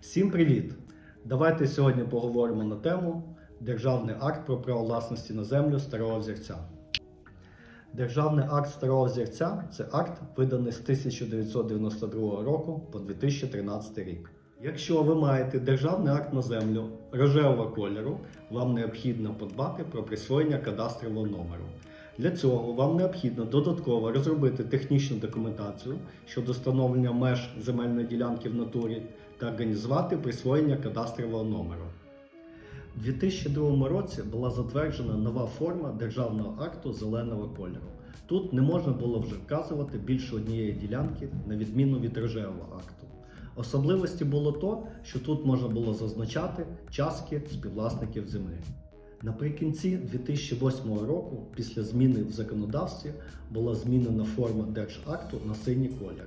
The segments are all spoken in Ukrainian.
Всім привіт! Давайте сьогодні поговоримо на тему Державний акт про право власності на землю старого взірця. Державний акт старого взірця це акт, виданий з 1992 року по 2013 рік. Якщо ви маєте державний акт на землю рожевого кольору, вам необхідно подбати про присвоєння кадастрового номеру. Для цього вам необхідно додатково розробити технічну документацію щодо встановлення меж земельної ділянки в натурі та організувати присвоєння кадастрового номеру. У 2002 році була затверджена нова форма державного акту зеленого кольору. Тут не можна було вже вказувати більше однієї ділянки на відміну від рожевого акту. Особливості було то, що тут можна було зазначати частки співвласників землі. Наприкінці 2008 року, після зміни в законодавстві, була змінена форма держакту на синій колір.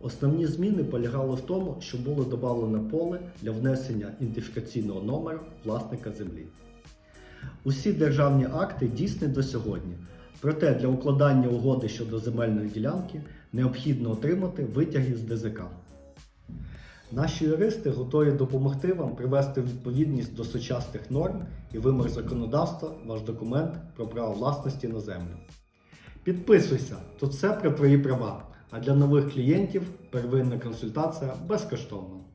Основні зміни полягали в тому, що було додано поле для внесення ідентифікаційного номеру власника землі. Усі державні акти дійсні до сьогодні. Проте для укладання угоди щодо земельної ділянки необхідно отримати витяги з ДЗК. Наші юристи готові допомогти вам привести відповідність до сучасних норм і вимог законодавства ваш документ про право власності на землю. Підписуйся, тут все про твої права. А для нових клієнтів первинна консультація безкоштовна.